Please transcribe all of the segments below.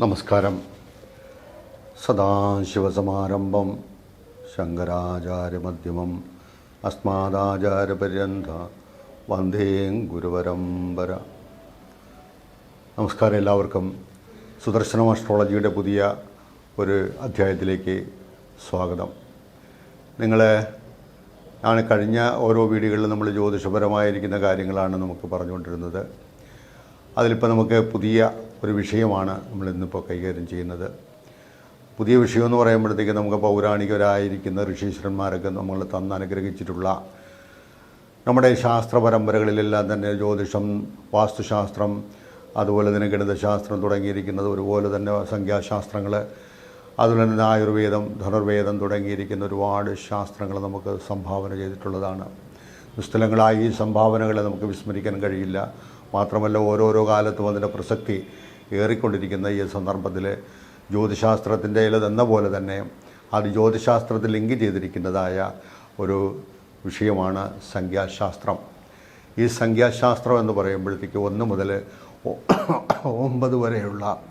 നമസ്കാരം. സദാശിവസമാരംഭം ശങ്കരാചാര്യമധ്യമം. അസ്മാദാചാര്യപര്യന്ത. വന്ദേ ഗുരുപരമ്പര നമസ്കാരം എല്ലാവർക്കും. സുദർശനം അസ്ട്രോളജിയുടെ പുതിയ ഒരു അധ്യായത്തിലേക്ക് സ്വാഗതം. നിങ്ങളെ ആണ് കഴിഞ്ഞ ഓരോ വീടുകളിലും നമ്മൾ ജ്യോതിഷപരമായിരിക്കുന്ന കാര്യങ്ങളാണ് നമുക്ക് പറഞ്ഞുകൊണ്ടിരുന്നത്. അതിലിപ്പോൾ നമുക്ക് പുതിയ ഒരു വിഷയമാണ് നമ്മൾ ഇന്നിപ്പോൾ കൈകാര്യം ചെയ്യുന്നത്. പുതിയ വിഷയം എന്ന് പറയുമ്പോഴത്തേക്ക് നമുക്ക് പൗരാണികരായിരിക്കുന്ന ഋഷീശ്വരന്മാരൊക്കെ നമ്മൾ തന്ന് അനുഗ്രഹിച്ചിട്ടുള്ള നമ്മുടെ ശാസ്ത്ര പരമ്പരകളിലെല്ലാം തന്നെ ജ്യോതിഷം വാസ്തുശാസ്ത്രം അതുപോലെ തന്നെ ഗണിതശാസ്ത്രം തുടങ്ങിയിരിക്കുന്നത് ഒരുപോലെ തന്നെ സംഖ്യാശാസ്ത്രങ്ങൾ അതുപോലെ തന്നെ ആയുർവേദം ധനുർവേദം തുടങ്ങിയിരിക്കുന്ന ഒരുപാട് ശാസ്ത്രങ്ങൾ നമുക്ക് സംഭാവന ചെയ്തിട്ടുള്ളതാണ്. നിസ്തലങ്ങളായി ഈ സംഭാവനകളെ നമുക്ക് വിസ്മരിക്കാൻ കഴിയില്ല. മാത്രമല്ല ഓരോരോ കാലത്തും അതിന്റെ പ്രസക്തി ഏറിക്കൊണ്ടിരിക്കുന്ന ഈ സന്ദർഭത്തിൽ ജ്യോതിശാസ്ത്രത്തിന്റെ എന്ന പോലെ തന്നെ അത് ജ്യോതിശാസ്ത്രത്തിൽ ലിങ്ക് ചെയ്തിരിക്കുന്നതായ ഒരു വിഷയമാണ് സംഖ്യാശാസ്ത്രം. ഈ സംഖ്യാശാസ്ത്രം എന്ന് പറയുമ്പോഴത്തേക്ക് ഒന്ന് മുതൽ ഒമ്പത് വരെയുള്ള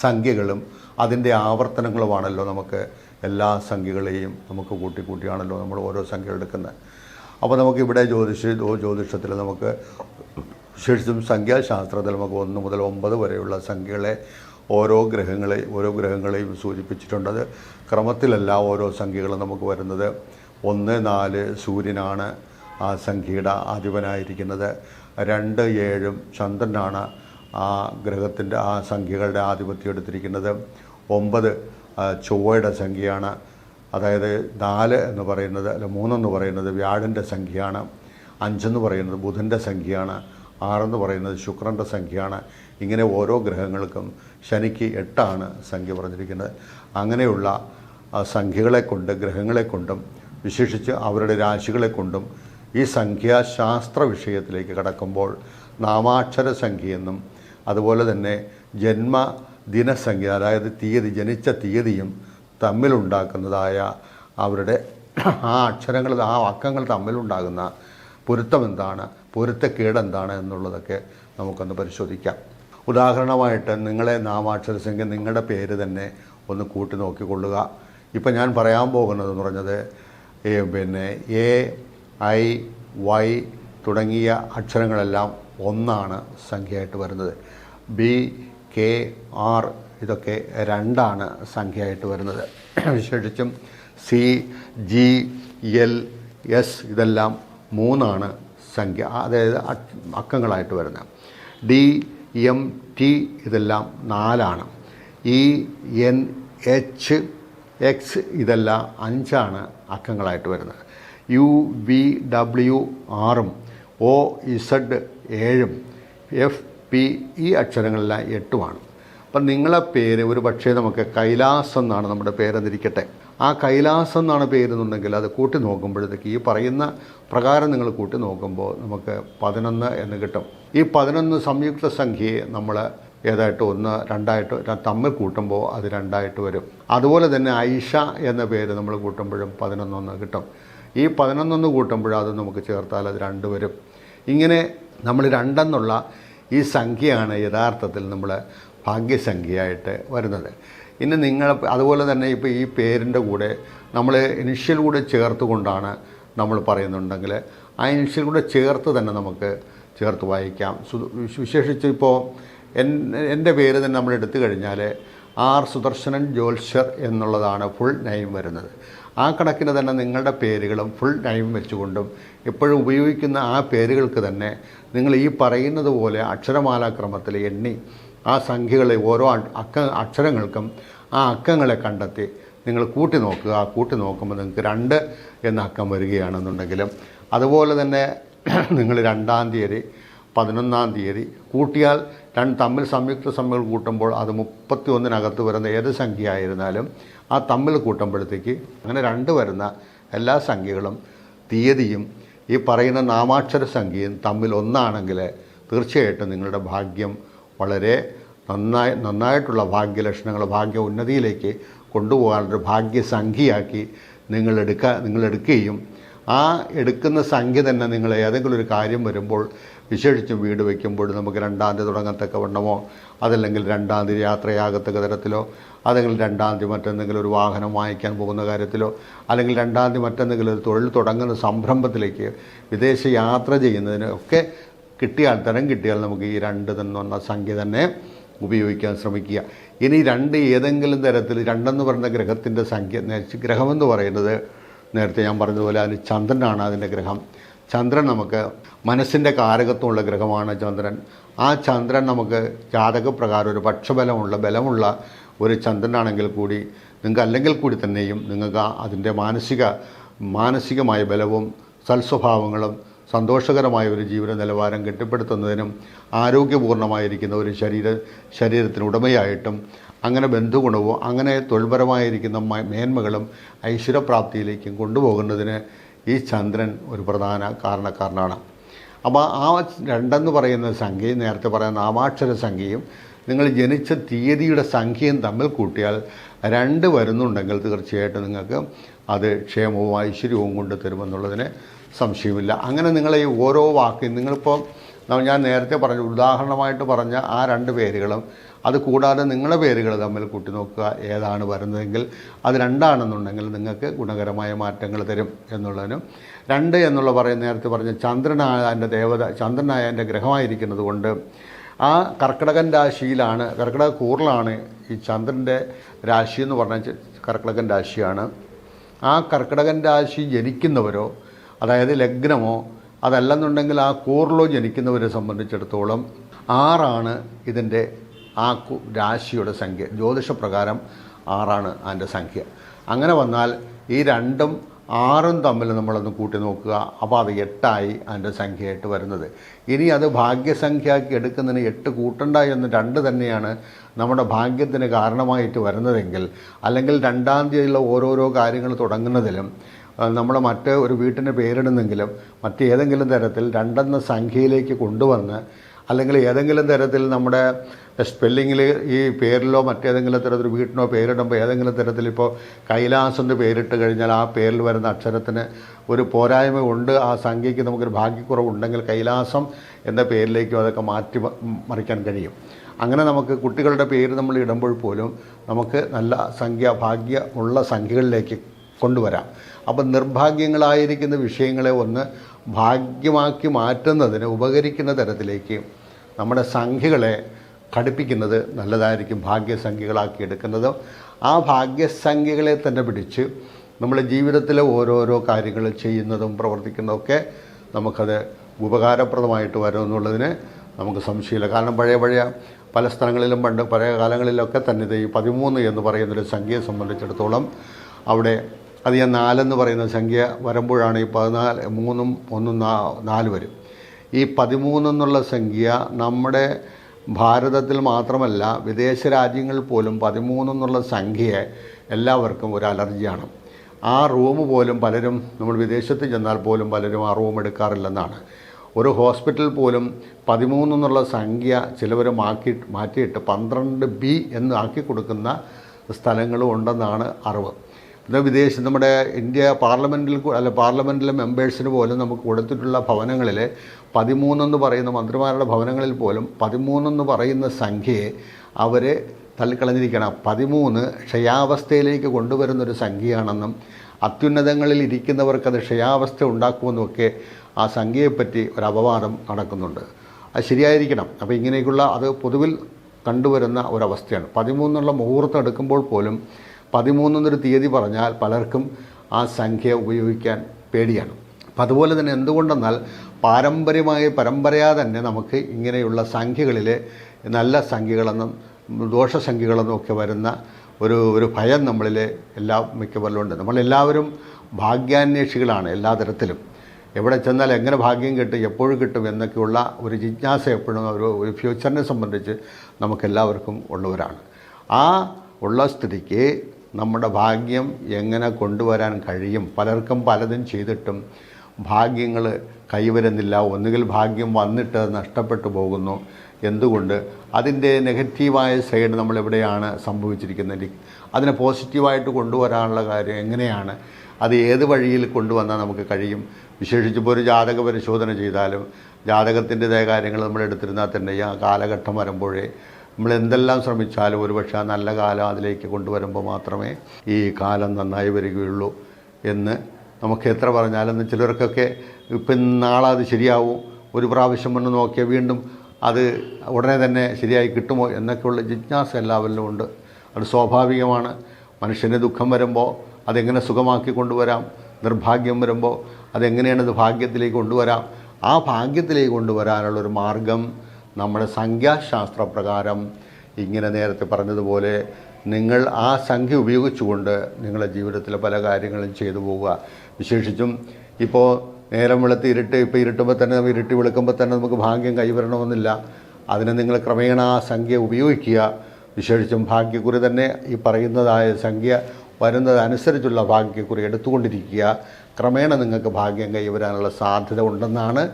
സംഖ്യകളും അതിന്റെ ആവർത്തനങ്ങളുമാണല്ലോ നമുക്ക് എല്ലാ സംഖ്യകളെയും നമുക്ക് കൂട്ടി കൂട്ടിയാണല്ലോ നമ്മൾ ഓരോ സംഖ്യ എടുക്കുന്നത്. അപ്പോൾ നമുക്കിവിടെ ജ്യോതിഷ ജ്യോതിഷത്തിൽ നമുക്ക് വിശേഷിച്ചും സംഖ്യാശാസ്ത്രത്തിൽ നമുക്ക് ഒന്ന് മുതൽ ഒമ്പത് വരെയുള്ള സംഖ്യകളെ ഓരോ ഗ്രഹങ്ങളെ ഓരോ ഗ്രഹങ്ങളെയും സൂചിപ്പിച്ചിട്ടുണ്ട്. അത് ക്രമത്തിലല്ല ഓരോ സംഖ്യകളും നമുക്ക് വരുന്നത്. ഒന്ന് നാല് സൂര്യനാണ് ആ സംഖ്യയുടെ ആധിപനായിരിക്കുന്നത്. രണ്ട് ഏഴും ചന്ദ്രനാണ് ആ ഗ്രഹത്തിന്റെ ആ സംഖ്യകളുടെ ആധിപത്യം എടുത്തിരിക്കുന്നത്. ഒമ്പത് ചൊവ്വയുടെ സംഖ്യയാണ്. അതായത് നാല് എന്ന് പറയുന്നത് അല്ല മൂന്നെന്ന് പറയുന്നത് വ്യാഴന്റെ സംഖ്യയാണ്. അഞ്ചെന്ന് പറയുന്നത് ബുധന്റെ സംഖ്യയാണ്. ആറെന്ന് പറയുന്നത് ശുക്രന്റെ സംഖ്യയാണ്. ഇങ്ങനെ ഓരോ ഗ്രഹങ്ങൾക്കും ശനിക്ക് എട്ടാണ് സംഖ്യ പറഞ്ഞിരിക്കുന്നത്. അങ്ങനെയുള്ള സംഖ്യകളെ കൊണ്ട് ഗ്രഹങ്ങളെ കൊണ്ടും വിശേഷിച്ച് അവരുടെ രാശികളെ കൊണ്ടും ഈ സംഖ്യാശാസ്ത്ര വിഷയത്തിലേക്ക് കടക്കുമ്പോൾ നാമാക്ഷര സംഖ്യയെന്നും അതുപോലെ തന്നെ ജന്മ ദിനസംഖ്യ അതായത് തീയതി ജനിച്ച തീയതിയും തമ്മിലുണ്ടാക്കുന്നതായ അവരുടെ ആ അക്ഷരങ്ങൾ ആ അക്കങ്ങൾ തമ്മിലുണ്ടാകുന്ന പൊരുത്തം എന്താണ് പൊരുത്തക്കേട് എന്താണ് എന്നുള്ളതൊക്കെ നമുക്കൊന്ന് പരിശോധിക്കാം. ഉദാഹരണമായിട്ട് നിങ്ങളെ നാമാക്ഷര സംഖ്യ നിങ്ങളുടെ പേര് തന്നെ ഒന്ന് കൂട്ടി നോക്കിക്കൊള്ളുക ഇപ്പം ഞാൻ പറയാൻ പോകുന്നതെന്ന് പറഞ്ഞത് പിന്നെ എ ഐ വൈ തുടങ്ങിയ അക്ഷരങ്ങളെല്ലാം ഒന്നാണ് സംഖ്യയായിട്ട് വരുന്നത്. ബി കെ ആർ ഇതൊക്കെ രണ്ടാണ് സംഖ്യയായിട്ട് വരുന്നത്. വിശേഷിച്ചും സി ജി എൽ എസ് ഇതെല്ലാം മൂന്നാണ് സംഖ്യ അതായത് അക്കങ്ങളായിട്ട് വരുന്നത്. ഡി എം ടി ഇതെല്ലാം നാലാണ്. ഇ എൻ എച്ച് എക്സ് ഇതെല്ലാം അഞ്ചാണ് അക്കങ്ങളായിട്ട് വരുന്നത്. യു വി ഡബ്ല്യു ആറും ഒ ഇസഡ് ഏഴും എഫ് പി ഈ അക്ഷരങ്ങളെല്ലാം എട്ടുമാണ്. അപ്പം നിങ്ങളെ പേര് ഒരു പക്ഷേ നമുക്ക് കൈലാസ് എന്നാണ് നമ്മുടെ പേരെന്നിരിക്കട്ടെ ആ കൈലാസം എന്നാണ് പേരുന്നുണ്ടെങ്കിൽ അത് കൂട്ടി നോക്കുമ്പോഴത്തേക്ക് ഈ പറയുന്ന പ്രകാരം നിങ്ങൾ കൂട്ടി നോക്കുമ്പോൾ നമുക്ക് പതിനൊന്ന് എന്ന് കിട്ടും. ഈ പതിനൊന്ന് സംയുക്ത സംഖ്യയെ നമ്മൾ ഏതായിട്ട് ഒന്ന് രണ്ടായിട്ട് തമ്മിൽ കൂട്ടുമ്പോൾ അത് രണ്ടായിട്ട് വരും. അതുപോലെ തന്നെ ഐഷ എന്ന പേര് നമ്മൾ കൂട്ടുമ്പോഴും പതിനൊന്നൊന്ന് കിട്ടും. ഈ പതിനൊന്നൊന്ന് കൂട്ടുമ്പോൾ അത് നമുക്ക് ചേർത്താൽ അത് രണ്ട് വരും. ഇങ്ങനെ നമ്മൾ രണ്ടെന്നുള്ള ഈ സംഖ്യയാണ് യഥാർത്ഥത്തിൽ നമ്മൾ ഭാഗ്യസംഖ്യയായിട്ട് വരുന്നത്. ഇനി നിങ്ങൾ അതുപോലെ തന്നെ ഇപ്പോൾ ഈ പേരിന്റെ കൂടെ നമ്മൾ ഇനിഷ്യൽ കൂടെ ചേർത്ത് കൊണ്ടാണ് നമ്മൾ പറയുന്നുണ്ടെങ്കിൽ ആ ഇനിഷ്യൽ കൂടെ ചേർത്ത് തന്നെ നമുക്ക് ചേർത്ത് വായിക്കാം. വിശേഷിച്ച് ഇപ്പോൾ എൻ എന്റെ പേര് തന്നെ നമ്മൾ എടുത്തു കഴിഞ്ഞാൽ ആർ സുദർശനൻ ജോൽഷർ എന്നുള്ളതാണ് ഫുൾ നെയിം വരുന്നത്. ആ കണക്കിന് തന്നെ നിങ്ങളുടെ പേരുകളും ഫുൾ നെയിം വെച്ചുകൊണ്ടും എപ്പോഴും ഉപയോഗിക്കുന്ന ആ പേരുകൾക്ക് തന്നെ നിങ്ങൾ ഈ പറയുന്നത് പോലെ അക്ഷരമാലാക്രമത്തിൽ എണ്ണി ആ സംഖ്യകളെ ഓരോ അക്ക അക്ഷരങ്ങൾക്കും ആ അക്കങ്ങളെ കണ്ടെത്തി നിങ്ങൾ കൂട്ടി നോക്കുക. ആ കൂട്ടി നോക്കുമ്പോൾ നിങ്ങൾക്ക് രണ്ട് എന്ന അക്കം വരികയാണെന്നുണ്ടെങ്കിലും അതുപോലെ തന്നെ നിങ്ങൾ രണ്ടാം തീയതി പതിനൊന്നാം തീയതി കൂട്ടിയാൽ രണ്ട് തമ്മിൽ സംയുക്ത സംഖ്യകൾ കൂട്ടുമ്പോൾ അത് മുപ്പത്തി ഒന്നിനകത്ത് വരുന്ന ഏത് സംഖ്യ ആയിരുന്നാലും ആ തമ്മിൽ കൂട്ടുമ്പോഴത്തേക്ക് അങ്ങനെ രണ്ട് വരുന്ന എല്ലാ സംഖ്യകളും തീയതിയും ഈ പറയുന്ന നാമാക്ഷര സംഖ്യയും തമ്മിൽ ഒന്നാണെങ്കിൽ തീർച്ചയായിട്ടും നിങ്ങളുടെ ഭാഗ്യം വളരെ നന്നായി നന്നായിട്ടുള്ള ഭാഗ്യലക്ഷണങ്ങൾ ഭാഗ്യ ഉന്നതിയിലേക്ക് കൊണ്ടുപോകാനൊരു ഭാഗ്യസംഖ്യയാക്കി നിങ്ങൾ എടുക്കുക നിങ്ങൾ എടുക്കുകയും ആ എടുക്കുന്ന സംഖ്യ തന്നെ നിങ്ങൾ ഏതെങ്കിലും ഒരു കാര്യം വരുമ്പോൾ വിശേഷിച്ചും വീട് വയ്ക്കുമ്പോൾ നമുക്ക് രണ്ടാം തീയതി തുടങ്ങത്തക്ക വണ്ണമോ അതല്ലെങ്കിൽ രണ്ടാം തീയതി യാത്രയാകത്തക്ക തരത്തിലോ അല്ലെങ്കിൽ രണ്ടാം തീയതി മറ്റെന്തെങ്കിലും ഒരു വാഹനം വാങ്ങിക്കാൻ പോകുന്ന കാര്യത്തിലോ അല്ലെങ്കിൽ രണ്ടാം തീയതി മറ്റെന്തെങ്കിലും ഒരു തൊഴിൽ തുടങ്ങുന്ന സംരംഭത്തിലേക്ക് വിദേശ യാത്ര ചെയ്യുന്നതിനൊക്കെ കിട്ടിയാൽ തരം കിട്ടിയാൽ നമുക്ക് ഈ രണ്ട് തന്നെ സംഖ്യ തന്നെ ഉപയോഗിക്കാൻ ശ്രമിക്കുക. ഇനി രണ്ട് ഏതെങ്കിലും തരത്തിൽ രണ്ടെന്ന് പറയുന്ന ഗ്രഹത്തിന്റെ സംഖ്യ ഗ്രഹമെന്ന് പറയുന്നത് നേരത്തെ ഞാൻ പറഞ്ഞതുപോലെ അതിന് ചന്ദ്രനാണ് അതിന്റെ ഗ്രഹം. ചന്ദ്രൻ നമുക്ക് മനസ്സിന്റെ കാരകത്വമുള്ള ഗ്രഹമാണ് ചന്ദ്രൻ. ആ ചന്ദ്രൻ നമുക്ക് ജാതകപ്രകാരം ഒരു പക്ഷബലമുള്ള ബലമുള്ള ഒരു ചന്ദ്രനാണെങ്കിൽ കൂടി നിങ്ങൾക്ക് അല്ലെങ്കിൽ കൂടി തന്നെയും നിങ്ങൾക്ക് അതിന്റെ മാനസിക മാനസികമായ ബലവും സൽസ്വഭാവങ്ങളും സന്തോഷകരമായ ഒരു ജീവിത നിലവാരം കെട്ടിപ്പടുത്തുന്നതിനും ആരോഗ്യപൂർണമായിരിക്കുന്ന ഒരു ശരീര ശരീരത്തിന് ഉടമയായിട്ടും അങ്ങനെ ബന്ധുഗുണവും അങ്ങനെ തൊഴിൽപരമായിരിക്കുന്ന മേന്മകളും ഐശ്വര്യപ്രാപ്തിയിലേക്കും കൊണ്ടുപോകുന്നതിന് ഈ ചന്ദ്രൻ ഒരു പ്രധാന കാരണക്കാരനാണ്. അപ്പോൾ ആ രണ്ടെന്ന് പറയുന്ന സംഖ്യയും നേരത്തെ പറയുന്ന നാമാക്ഷര സംഖ്യയും നിങ്ങൾ ജനിച്ച തീയതിയുടെ സംഖ്യയും തമ്മിൽ കൂട്ടിയാൽ രണ്ട് വരുന്നുണ്ടെങ്കിൽ തീർച്ചയായിട്ടും നിങ്ങൾക്ക് അത് ക്ഷേമവും ഐശ്വര്യവും കൊണ്ട് തരുമെന്നുള്ളതിന് സംശയമില്ല. അങ്ങനെ നിങ്ങളെ ഈ ഓരോ വാക്കും നിങ്ങളിപ്പോൾ ഞാൻ നേരത്തെ പറഞ്ഞു ഉദാഹരണമായിട്ട് പറഞ്ഞ ആ രണ്ട് പേരുകളും അത് കൂടാതെ നിങ്ങളുടെ പേരുകൾ തമ്മിൽ കൂട്ടി നോക്കുക ഏതാണ് വരുന്നതെങ്കിൽ അത് രണ്ടാണെന്നുണ്ടെങ്കിൽ നിങ്ങൾക്ക് ഗുണകരമായ മാറ്റങ്ങൾ തരും എന്നുള്ളതിനും രണ്ട് എന്നുള്ള പറയുന്ന നേരത്തെ പറഞ്ഞ ചന്ദ്രനായ എന്റെ ദേവത ചന്ദ്രനായ എന്റെ ഗ്രഹമായിരിക്കുന്നത് കൊണ്ട് ആ കർക്കിടകൻ രാശിയിലാണ് കർക്കിടക കൂറിലാണ് ഈ ചന്ദ്രന്റെ രാശി എന്ന് പറഞ്ഞാൽ കർക്കിടകൻ രാശിയാണ്. ആ കർക്കിടകൻ രാശി ജനിക്കുന്നവരോ അതായത് ലഗ്നമോ അതല്ലെന്നുണ്ടെങ്കിൽ ആ കൂറിലോ ജനിക്കുന്നവരെ സംബന്ധിച്ചിടത്തോളം ആറാണ് ഇതിന്റെ ആ രാശിയുടെ സംഖ്യ. ജ്യോതിഷപ്രകാരം ആറാണ് അതിന്റെ സംഖ്യ. അങ്ങനെ വന്നാൽ ഈ രണ്ടും ആറും തമ്മിൽ നമ്മളൊന്ന് കൂട്ടി നോക്കുക. അപ്പോൾ അത് എട്ടായി അതിന്റെ സംഖ്യയായിട്ട് വരുന്നത്. ഇനി അത് ഭാഗ്യസംഖ്യയാക്കി എടുക്കുന്നതിന് എട്ട് കൂട്ടണ്ട എന്ന് രണ്ട് തന്നെയാണ് നമ്മുടെ ഭാഗ്യത്തിന് കാരണമായിട്ട് വരുന്നതെങ്കിൽ അല്ലെങ്കിൽ രണ്ടാം തീയതിയിലുള്ള ഓരോരോ കാര്യങ്ങൾ തുടങ്ങുന്നതിലും നമ്മൾ മറ്റ് ഒരു വീട്ടിന് പേരിടുന്നെങ്കിലും മറ്റേതെങ്കിലും തരത്തിൽ രണ്ടെന്ന സംഖ്യയിലേക്ക് കൊണ്ടുവന്ന് അല്ലെങ്കിൽ ഏതെങ്കിലും തരത്തിൽ നമ്മുടെ സ്പെല്ലിങ്ങിൽ ഈ പേരിലോ മറ്റേതെങ്കിലും തരത്തിൽ വീട്ടിനോ പേരിടുമ്പോൾ ഏതെങ്കിലും തരത്തിൽ ഇപ്പോൾ കൈലാസം എന്ന് പേരിട്ട് കഴിഞ്ഞാൽ ആ പേരിൽ വരുന്ന അക്ഷരത്തിന് ഒരു പോരായ്മ ഉണ്ട് ആ സംഖ്യയ്ക്ക് നമുക്കൊരു ഭാഗ്യക്കുറവുണ്ടെങ്കിൽ കൈലാസം എന്ന പേരിലേക്കും അതൊക്കെ മാറ്റി മറിക്കാൻ കഴിയും. അങ്ങനെ നമുക്ക് കുട്ടികളുടെ പേര് നമ്മൾ ഇടുമ്പോൾ പോലും നമുക്ക് നല്ല സംഖ്യ ഭാഗ്യ ഉള്ള സംഖ്യകളിലേക്ക് കൊണ്ടുവരാം. അപ്പം നിർഭാഗ്യങ്ങളായിരിക്കുന്ന വിഷയങ്ങളെ ഒന്ന് ഭാഗ്യമാക്കി മാറ്റുന്നതിന് ഉപകരിക്കുന്ന തരത്തിലേക്ക് നമ്മുടെ സംഖ്യകളെ ഘടിപ്പിക്കുന്നത് നല്ലതായിരിക്കും ഭാഗ്യസംഖ്യകളാക്കി എടുക്കുന്നത്. ആ ഭാഗ്യസംഖ്യകളെ തന്നെ പിടിച്ച് നമ്മുടെ ജീവിതത്തിലെ ഓരോരോ കാര്യങ്ങൾ ചെയ്യുന്നതും പ്രവർത്തിക്കുന്നതൊക്കെ നമുക്കത് ഉപകാരപ്രദമായിട്ട് വരും എന്നുള്ളതിന് നമുക്ക് സംശയമില്ല. കാരണം പഴയ പഴയ പല സ്ഥലങ്ങളിലും പണ്ട് പഴയ കാലങ്ങളിലൊക്കെ തന്നെ ഇത് ഈ പതിമൂന്ന് എന്ന് പറയുന്നൊരു സംഖ്യയെ സംബന്ധിച്ചിടത്തോളം അവിടെ അത് ഞാൻ നാലെന്ന് പറയുന്ന സംഖ്യ വരുമ്പോഴാണ് ഈ പതിനാല് മൂന്നും ഒന്നും നാല് വരും. ഈ പതിമൂന്നെന്നുള്ള സംഖ്യ നമ്മുടെ ഭാരതത്തിൽ മാത്രമല്ല വിദേശ രാജ്യങ്ങളിൽ പോലും പതിമൂന്നെന്നുള്ള സംഖ്യയെ എല്ലാവർക്കും ഒരു അലർജിയാണ്. ആ റൂം പോലും പലരും നമ്മൾ വിദേശത്ത് ചെന്നാൽ പോലും പലരും ആ റൂം എടുക്കാറില്ലെന്നാണ്. ഒരു ഹോസ്പിറ്റൽ പോലും പതിമൂന്നെന്നുള്ള സംഖ്യ ചിലവർ മാക്കി മാറ്റിയിട്ട് പന്ത്രണ്ട് ബി എന്ന് ആക്കി കൊടുക്കുന്ന സ്ഥലങ്ങളും ഉണ്ടെന്നാണ് അറിവ്. പിന്നെ വിദേശ നമ്മുടെ ഇന്ത്യ പാർലമെന്റിൽ അല്ല പാർലമെന്റിലെ മെമ്പേഴ്സിന് പോലും നമുക്ക് കൊടുത്തിട്ടുള്ള ഭവനങ്ങളിൽ പതിമൂന്നെന്ന് പറയുന്ന മന്ത്രിമാരുടെ ഭവനങ്ങളിൽ പോലും പതിമൂന്നെന്ന് പറയുന്ന സംഖ്യയെ അവർ തള്ളിക്കളഞ്ഞിരിക്കണം പതിമൂന്ന് ക്ഷയാവസ്ഥയിലേക്ക് കൊണ്ടുവരുന്നൊരു സംഖ്യയാണെന്നും അത്യുന്നതങ്ങളിൽ ഇരിക്കുന്നവർക്ക് ഇരിക്കുന്നവർക്കത് ക്ഷയാവസ്ഥ ഉണ്ടാക്കുമെന്നുമൊക്കെ ആ സംഖ്യയെപ്പറ്റി ഒരു അപവാദം നടക്കുന്നുണ്ട്. അത് ശരിയായിരിക്കണം. അപ്പോൾ ഇങ്ങനെയൊക്കെയുള്ള അത് പൊതുവിൽ കണ്ടുവരുന്ന ഒരവസ്ഥയാണ്. പതിമൂന്നുള്ള മുഹൂർത്തം എടുക്കുമ്പോൾ പോലും പതിമൂന്നൊരു തീയതി പറഞ്ഞാൽ പലർക്കും ആ സംഖ്യ ഉപയോഗിക്കാൻ പേടിയാണ്. അപ്പം അതുപോലെ തന്നെ എന്തുകൊണ്ടെന്നാൽ പാരമ്പര്യമായി പരമ്പരയാ തന്നെ നമുക്ക് ഇങ്ങനെയുള്ള സംഖ്യകളിൽ നല്ല സംഖ്യകളെന്നും ദോഷസംഖ്യകളെന്നും ഒക്കെ വരുന്ന ഒരു ഒരു ഭയം നമ്മളിൽ എല്ലാ മിക്കവരിലും ഉണ്ട്. നമ്മളെല്ലാവരും ഭാഗ്യാന്വേഷികളാണ് എല്ലാ തരത്തിലും. എവിടെ ചെന്നാൽ എങ്ങനെ ഭാഗ്യം കിട്ടും എപ്പോഴും കിട്ടും എന്നൊക്കെയുള്ള ഒരു ജിജ്ഞാസ എപ്പോഴും ഒരു ഒരു ഫ്യൂച്ചറിനെ സംബന്ധിച്ച് നമുക്കെല്ലാവർക്കും ഉള്ളവരാണ്. ആ ഉള്ള സ്ഥിതിക്ക് നമ്മുടെ ഭാഗ്യം എങ്ങനെ കൊണ്ടുവരാൻ കഴിയും? പലർക്കും പലതും ചെയ്തിട്ടും ഭാഗ്യങ്ങൾ കൈവരുന്നില്ല. ഒന്നുകിൽ ഭാഗ്യം വന്നിട്ട് നഷ്ടപ്പെട്ടു പോകുന്നു. എന്തുകൊണ്ട്? അതിന്റെ നെഗറ്റീവായ സൈഡ് നമ്മൾ എവിടെയാണ് സംഭവിച്ചിരിക്കുന്നത്? അതിനെ പോസിറ്റീവായിട്ട് കൊണ്ടുവരാനുള്ള കാര്യം എങ്ങനെയാണ്? അത് ഏത് വഴിയിൽ കൊണ്ടുവന്നാൽ നമുക്ക് കഴിയും? വിശേഷിച്ചിപ്പോൾ ഒരു ജാതക പരിശോധന ചെയ്താലും ജാതകത്തിന്റെതായ കാര്യങ്ങൾ നമ്മൾ എടുത്തിരുന്നാൽ തന്നെ ആ കാലഘട്ടം വരുമ്പോഴേ നമ്മൾ എന്തെല്ലാം ശ്രമിച്ചാലും ഒരുപക്ഷെ ആ നല്ല കാലം അതിലേക്ക് കൊണ്ടുവരുമ്പോൾ മാത്രമേ ഈ കാലം നന്നായി വരികയുള്ളൂ എന്ന് നമുക്ക് എത്ര പറഞ്ഞാലും ചിലർക്കൊക്കെ ഇപ്പം നാളെ അത് ശരിയാവും. ഒരു പ്രാവശ്യം മുന്നേ നോക്കിയാൽ വീണ്ടും അത് ഉടനെ തന്നെ ശരിയായി കിട്ടുമോ എന്നൊക്കെയുള്ള ജിജ്ഞാസ എല്ലാവരിലും ഉണ്ട്. അത് സ്വാഭാവികമാണ്. മനുഷ്യന് ദുഃഖം വരുമ്പോൾ അതെങ്ങനെ സുഖമാക്കി കൊണ്ടുവരാം? നിർഭാഗ്യം വരുമ്പോൾ അതെങ്ങനെയാണ് ഇത് ഭാഗ്യത്തിലേക്ക് കൊണ്ടുവരാം? ആ ഭാഗ്യത്തിലേക്ക് കൊണ്ടുവരാനുള്ളൊരു മാർഗം നമ്മുടെ സംഖ്യാശാസ്ത്ര പ്രകാരം ഇങ്ങനെ നേരത്തെ പറഞ്ഞതുപോലെ നിങ്ങൾ ആ സംഖ്യ ഉപയോഗിച്ചുകൊണ്ട് നിങ്ങളുടെ ജീവിതത്തിലെ പല കാര്യങ്ങളും ചെയ്തു പോവുക. വിശേഷിച്ചും ഇപ്പോൾ നേരം വെളുത്ത് ഇരുട്ട് ഇപ്പോൾ ഇരുട്ടുമ്പോൾ തന്നെ നമുക്ക് ഇരുട്ടി വെളുക്കുമ്പോൾ തന്നെ നമുക്ക് ഭാഗ്യം കൈവരണമെന്നില്ല. അതിനെ നിങ്ങൾ ക്രമേണ ആ സംഖ്യ ഉപയോഗിക്കുക. വിശേഷിച്ചും ഭാഗ്യക്കുറി തന്നെ ഈ പറയുന്നതായ സംഖ്യ വരുന്നതനുസരിച്ചുള്ള ഭാഗ്യക്കുറി എടുത്തുകൊണ്ടിരിക്കുക. ക്രമേണ നിങ്ങൾക്ക് ഭാഗ്യം കൈവരാനുള്ള സാധ്യത ഉണ്ടെന്നാണ്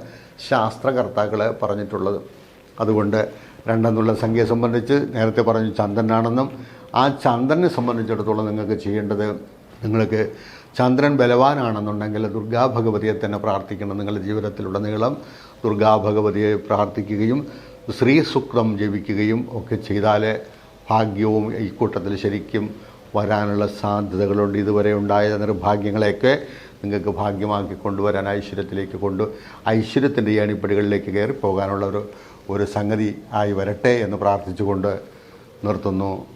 ശാസ്ത്രകർത്താക്കൾ പറഞ്ഞിട്ടുള്ളത്. അതുകൊണ്ട് രണ്ടെന്നുള്ള സംഖ്യയെ സംബന്ധിച്ച് നേരത്തെ പറഞ്ഞു ചന്ദ്രനാണെന്നും ആ ചന്ദ്രനെ സംബന്ധിച്ചിടത്തോളം നിങ്ങൾക്ക് ചെയ്യേണ്ടത് നിങ്ങൾക്ക് ചന്ദ്രൻ ബലവാനാണെന്നുണ്ടെങ്കിൽ ദുർഗാ ഭഗവതിയെ തന്നെ പ്രാർത്ഥിക്കണം. നിങ്ങളുടെ ജീവിതത്തിലുടനീളം ദുർഗാ ഭഗവതിയെ പ്രാർത്ഥിക്കുകയും ശ്രീ സുക്തം ജപിക്കുകയും ഒക്കെ ചെയ്താൽ ഭാഗ്യവും ഈ കൂട്ടത്തിൽ ശരിക്കും വരാനുള്ള സാധ്യതകളുണ്ട്. ഇതുവരെ ഉണ്ടായ നിർഭാഗ്യങ്ങളെയൊക്കെ നിങ്ങൾക്ക് ഭാഗ്യമാക്കി കൊണ്ടുവരാൻ ഐശ്വര്യത്തിലേക്ക് കൊണ്ട് ഐശ്വര്യത്തിന്റെ ഏണിപ്പടികളിലേക്ക് കയറി പോകാനുള്ള ഒരു ഒരു സംഗതി ആയി വരട്ടെ എന്ന് പ്രാർത്ഥിച്ചുകൊണ്ട് നിർത്തുന്നു.